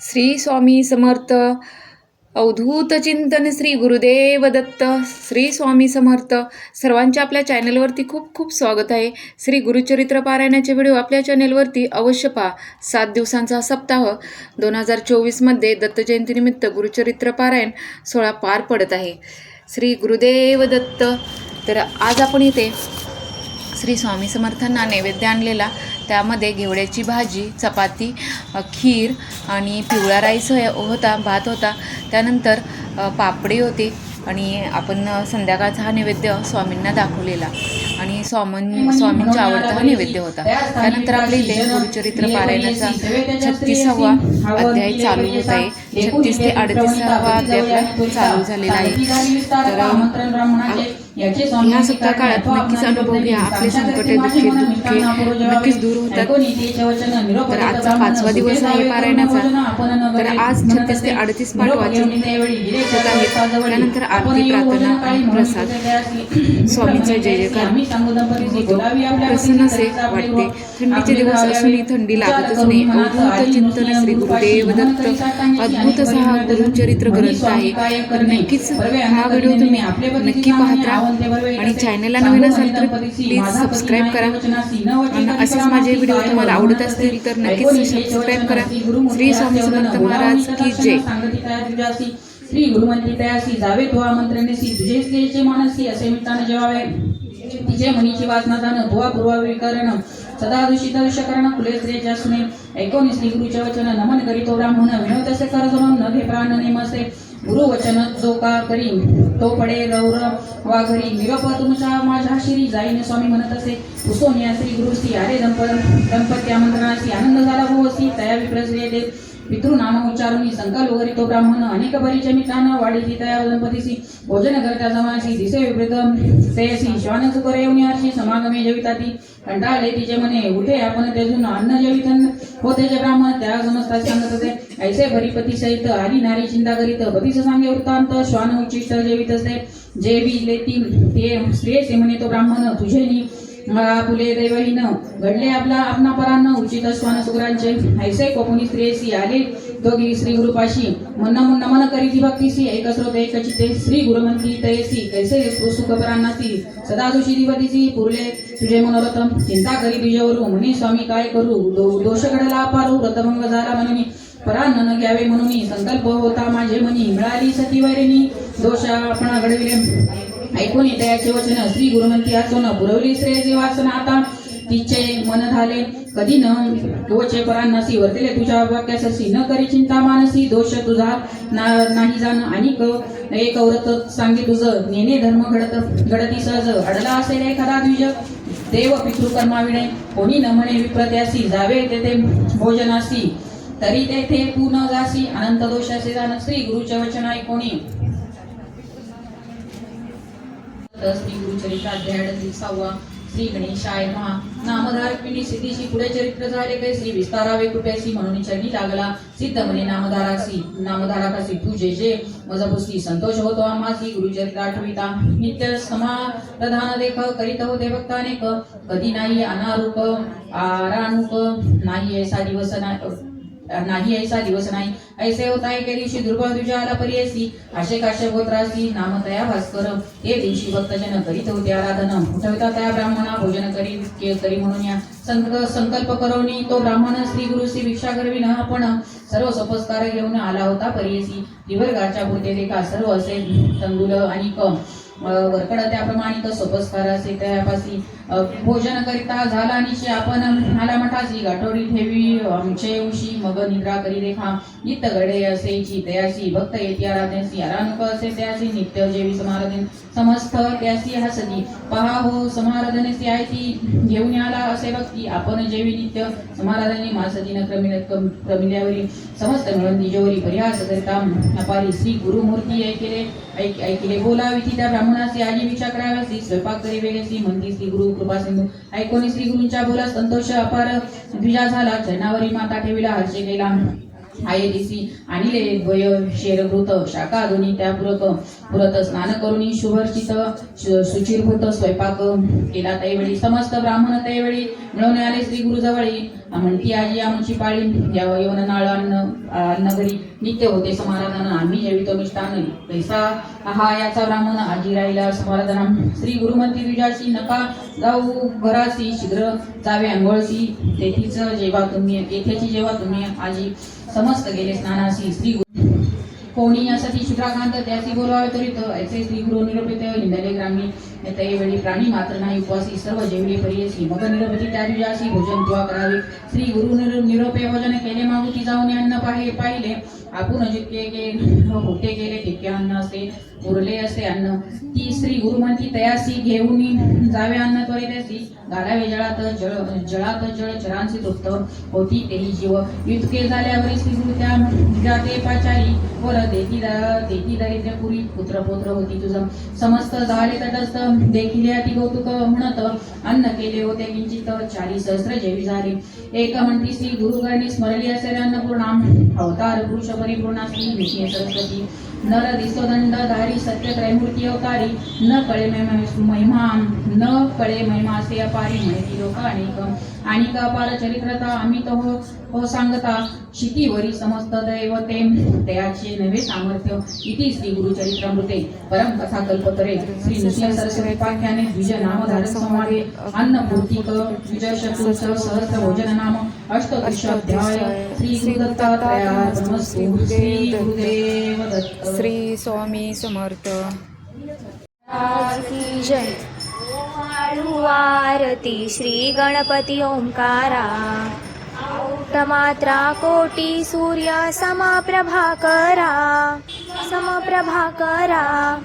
श्री स्वामी समर्थ अवधूत चिंतन श्री गुरुदेव दत्त श्री स्वामी समर्थ. सर्वांच्या आपल्या चॅनलवरती खूप खूप स्वागत आहे. श्री गुरुचरित्र पारायणाचे व्हिडिओ आपल्या चॅनलवरती अवश्य पहा. सात दिवसांचा सप्ताह. दोन हजार चोवीसमध्ये दत्त जयंतीनिमित्त गुरुचरित्र पारायण सोहळा पार पडत आहे. श्री गुरुदेव दत्त. तर आज आपण इथे श्री स्वामी समर्थांना नैवेद्य आणलेला त्यामध्ये घेवड्याची भाजी चपाती खीर आणि पिवळा राईस होता भात होता. त्यानंतर पापडी होती आणि आपण संध्याकाळचा हा नैवेद्य स्वामींना दाखवलेला. आणि स्वामीं स्वामींचा आवडता हा नैवेद्य होता. त्यानंतर आपल्या इथे गुरुचरित्र पारायणाचा छत्तीसावा अध्याय चालू होत आहे छत्तीस ते अध्याय आपला चालू झालेला आहे. तर ह्या सप्ताह काळात नक्कीच अनुभव घ्या. आपले संकटे दुःखे दुःखे नक्कीच दूर होतात. तर आजचा पाचवा दिवस आहे पारायणाचा. तर आज छत्तीस ते अडतीस पाठ वाचून होत आहेत. त्यानंतर आरती प्रार्थना आणि प्रसाद. स्वामींचा जय जयकार. होतो प्रसन्न असे वाटते. थंडीचे दिवस असूनही थंडी लागतच नाही. अवधूत चिंतन श्री गुरुदेव. दत्त अद्भुत असा हा गुरुचरित्र ग्रंथ आहे. तर नक्कीच हा व्हिडिओ तुम्ही नक्की पाहत राहा आणि चॅनलला नवीन असाल तर प्लीज सबस्क्राईब करा. आणि असेच माझे व्हिडिओ तुम्हाला आवडत असतील तर नक्कीच सबस्क्राईब करा. श्री स्वामी समर्थ महाराज की जय. श्री गुरुमंत्री तयासी जावे तो आमंत्रणेसी तुझे स्त्रीचे मानसी असे मिठाने जेवावे तिचे मनीची जाण धुवा पूर्वा विकरण सदा दूषित करण फुले स्त्रियाच्या सुने. एकोणीस श्री गुरुचे वचन. नमन करीतो ब्राह्मण विनोद असे कर जमम न घे प्राण नेमसे. गुरु वचन जो का करी तो पडे गौर. वा घरी निरोप तुमच्या माझ्या श्री जाईने स्वामी म्हणत असे. पुसोनिया श्री गुरुसी आरे दंप दंपत्या आमंत्रणासी आनंद झाला भोवसी. तया विप्रश्रिय दे पितृ नाम उच्चारुनी संकल्प वगैरे तो ब्राह्मण अनेक परिचय मित्रांना वाढीची तया दंपतीसी भोजन करता जमासी दिसे विपरीत तेयसी श्वान सुकर येऊन समागमी समागमे जेविताती. कंटाळले तिचे म्हणे उठे आपण तेजून. अन्न जेवितन. होते जे ब्राह्मण. त्या समजता सांगत होते. ऐसे भरीपती सहित आली नारी चिंता करीत. पतीस सांगे वृत्तांत. श्वान उच्चिष्ट जेवित असे जे बी लेती. ते स्त्रियसे म्हणे तो ब्राह्मण. तुझे नी. फुले दैवहीन घडले आपला आपणा परान्न उचित स्वान सुगरांचे. ऐसे कोकणी स्त्रियसी आले दोघी श्री गुरुपाशी. मन नमन करीती भक्तीसी एक स्रोत एक चिते श्री गुरुमंत्री तयसी कैसे सुख सदा दुषी दिवतीसी पुरले तुझे मनोरथम. चिंता करी तुझ्यावरू म्हणे स्वामी काय करू? दो- दोष घडला पारू रथभंग झाला म्हणून. परान्न न घ्यावे म्हणून संकल्प होता माझे मनी. मिळाली सती वैरिणी दोष आपण घडविले. ऐकून त्याचे वचन श्री गुरुमंती आचोन पुरवली श्रेयचे वाचन आता तिचे मन झाले. कधी न तोचे परांनसी वर्तले तुझ्या वाक्याससी न करी चिंता मानसी दोष तुझा ना- नाही जाण. आणि क एक औरत सांगे तुझं. नेने धर्म घडत घडती सहज. अडला असेल एखादा द्विज. देव पितृकर्माविणे. कोणी न म्हणे विप्रत्यासी. जावे तेथे भोजनासी. तरी तेथे तू न जासी. अनंत दोषाचे जाण. श्री गुरुचे वचन ऐकोणी श्री गुरुचरित्राध्याय अडतीस सहावा श्री गणेशाय महा नामधारक सिद्धीशी पुढे चरित्र झाले काही. श्री विस्तारावे कृपयासी म्हणून चरणी लागला. सिद्ध म्हणे नामधारासी नामधारकासी तू जे. जे मज संतोष होतो आम्हासी गुरुचरित्र आठविता नित्य समाधान देख करीत होते भक्त अनेक. कधी नाही अनारूप आरानुक नाही ऐसा दिवस नाही नाही ऐसा दिवस नाही. ऐसे होता एके दिवशी दुर्बळ तुझ्या आला परियसी आशे काश्य गोत्रासी नाम तया भास्कर हे दिवशी भक्तजन करीत होते आराधन. उठविता त्या ब्राह्मणा भोजन करी के- करी म्हणून या. संक- संकल्प करवणी तो ब्राह्मण श्री गुरु श्री भिक्षा ना आपण. सर्व सपस्कार घेऊन आला होता परियसी. दिवरगाच्या पुरते देखा सर्व असे तंदुल आणि कम. वरकड त्याप्रमाणे तो सोपस्कारासे त्यापासी भोजन करिता झाला निशे आपण आला मठासी गाठोडी ठेवी आमचे उशी मग निद्रा करी रेखा इत गडे असेची तयासी भक्त येती आराधनेसी आरानुक असे त्यासी नित्य जेवी समाराधन समस्त त्यासी हसती पहा हो समाराधनेसी आहे ती घेऊन आला असे भक्ती. आपण जेवी नित्य समाराधने मासतीन क्रमिल क्रमिल्यावरी समस्त मिळून निजोरी परिहास करिता अपारी श्री गुरुमूर्ती ऐकले ऐक ऐकले. बोलावी ती त्या ब्राह्मणाची. आजी विचार कराव्यासी स्वयंपाक करी वेगळी. म्हणती श्री गुरु कृपा सिंधू. ऐकोनी श्री गुरूंच्या बोला संतोष अपार. द्विजा झाला. चरणावरी माता ठेविला हर्षे केला. आहे दिसी आणले द्वय शेरभूत शाखा दोन्ही त्या पुरत पुरत स्नान करून शुभर्षित शुचिरभूत स्वयंपाक केला त्यावेळी. समस्त ब्राह्मण त्यावेळी मिळवणे आले श्री गुरुजवळी. म्हणती आजी आमची पाळी यवन नाळ अन्न अन्न घरी नित्य होते समाराधन. आम्ही जेवितो मिष्टान. पैसा हा याचा ब्राह्मण. आजी राहिला समाराधन. श्री गुरुमंती विजाशी नका जाऊ. घराशी शीघ्र जावे. आंघोळशी. तेथीच जेव्हा तुम्ही येथेची जेव्हा तुम्ही आजी समस्त गेले स्नानाशी श्री कोणी यासाठी शुक्राकांत त्याची बोलावे त्वरित ऐसे श्री गुरु निरपित हिंदले ग्रामी येते वेळी प्राणी मात्र नाही उपवासी सर्व जेवले परियसी मग निरपती त्या दिवशी भोजन दुवा करावे. श्री गुरु निरोपे भोजन केले मागुती जाऊन अन्न पाहे पाहिले. आपण जितके के होते गेले तितके अन्न असे उरले असे अन्न. ती श्री गुरुमंती तयासी घेऊन जावे अन्न त्वरित घालावे जळात जळ जळात जळ चरांशी तृप्त होती तेही जीव. इतके झाल्यावर श्री गुरु त्या जाते पाचारी. वर देखी देखी देती पुरी पुत्र पुत्र होती तुझं. समस्त झाले तटस्थ देखील अति कौतुक म्हणत अन्न केले होते किंचित चारी सहस्र जेवी झाले. एक म्हणती श्री गुरुगणी स्मरली असेल अन्नपूर्णा. अवतार पुरुष परिपूर्ण श्री विष्णू सरस्वती नर दिसोदंड धारी सत्य त्रैमूर्ती अवतारी न कळे महिमा न कळे महिमा असे अपारी माहिती लोक अनेक अनेक अपार चरित्रता आम्ही तो हो हो सांगता शितीवरी समस्त दैवते तयाचे नवे सामर्थ्य इति श्री गुरुचरित्रामृते परम कथा कल्पतरे श्री नृसिंह सरस्वती पाख्याने द्विज नाम धारण संवादे अन्नपूर्तिक द्विज शकुल सहस्र भोजन नाम अष्टदशाध्याय श्री गुरुदत्तात्रयार्पणमस्तु श्री गुरुदेव दत्त श्री स्वामी समर्थ. जय. आरती श्री गणपती ओंकारा. मात्रा कोटी सूर्य समप्रभा करा.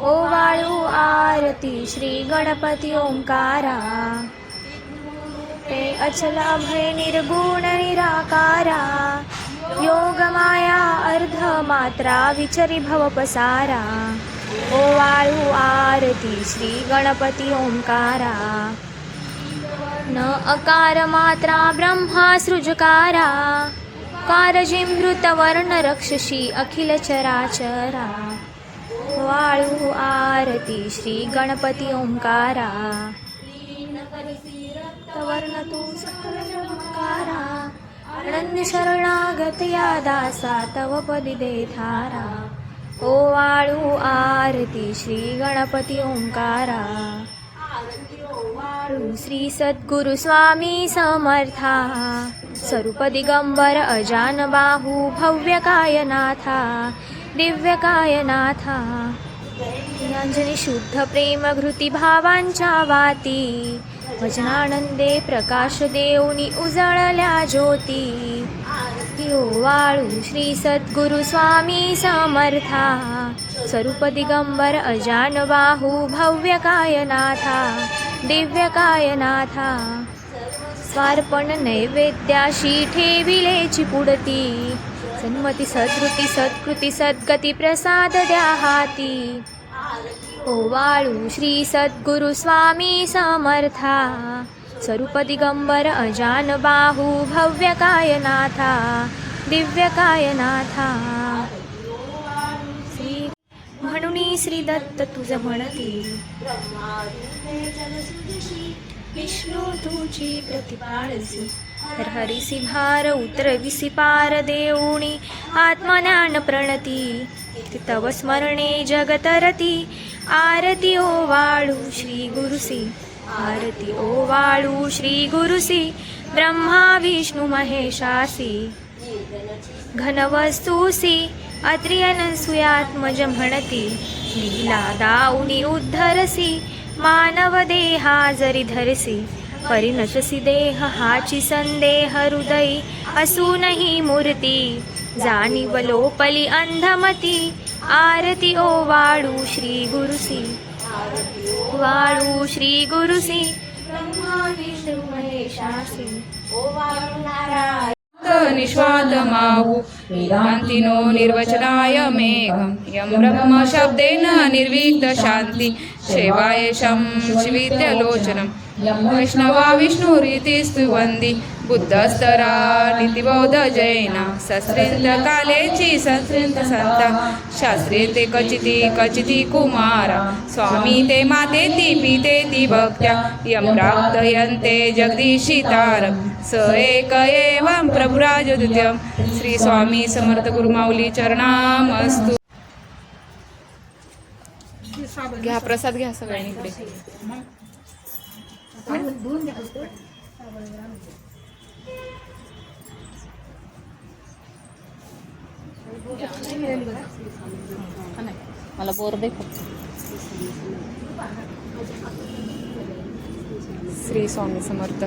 ओ वाळू आरती श्री गणपती ओंकारा. ते अचल अभय निर्गुण निराकारा. योग माया अर्ध मात्रा विचरी भव ओवाळू आरती श्री गणपती ओंकारा. न अकार मात्रा ब्रह्मा सृजकारा. कारजिमृतवर्ण रक्षसी अखिल चराचरा. वाळू आरती श्री गणपती ओंकारा. अनन्य शरणागत या दासा तव पदी धारा. ओ वाळू आरती श्री गणपती ओंकारा. श्री सद्गुरु स्वामी समर्था. स्वरूप दिगंबर अजान बाहू अंजनी शुद्ध प्रेम घृती भावांच्या वाती. भजनानंदे प्रकाश देऊनी उजळल्या ज्योती। यो वाळू श्री सद्गुरु स्वामी समर्था। स्वरूप दिगंबर अजान बाहू भव्य कायनाथा। दिव्य कायनाथा। स्वार्पण नैवेद्याशी ठेविलेची पुडती। सन्मती सदृती सत्कृती सद्गती प्रसाद द्या हाती। ओ वाळू श्री सद्गुरु स्वामी समर्था। स्वरूप दिगंबर अजान बाहू भव्य कायनाथा। दिव्य श्री म्हणून श्री दत्त तुझ म्हणते विष्णू तुझी प्रतिपाळसी। हर हरिसी भार उतरविसी पार देऊणी आत्मज्ञान प्रणती। तव स्मरणे जगतरती। आरती ओ वाळू श्री गुरुसी आरती ओ वाळू श्री गुरुसी ब्रह्मा विष्णू महेशासी घनवस्तुसी अत्रियनसुयात्मज म्हणती लीला दाऊनी उद्धरसी मानव देहा जरी धरसी परिनशसी देह हाची संदेह हृदयी असूनही मूर्ती. जाणीव लोपली अंधमती. आरती ओ वाळू श्री गुरुसी वाळू श्री गुरुसी निष्वाद माहु वेदान्तिनो निर्वचनाय मेघं यं ब्रह्म शब्देन निर्विघ्न शं शिविद्यलोचनं यं वैष्णवा विष्णुरीति स्तुवन्ति. बुद्धस्तरा नितिबौद्ध जैना सस्रिन्द कालेची सस्रिन्द संता शास्त्रे ते कचिती कचिती कुमार। स्वामी ते माते मातेती पितेती भक्त्या। यम प्राप्तयन्ते जगदीशितार। स एक एवं प्रभुराज प्रभुराजद्वितीयं। श्री स्वामी समर्थ गुरुमाऊली चरणामस्तु। घ्या प्रसाद घ्या सगळ्यांनी इकडे. मला बोर दे श्री स्वामी समर्थ.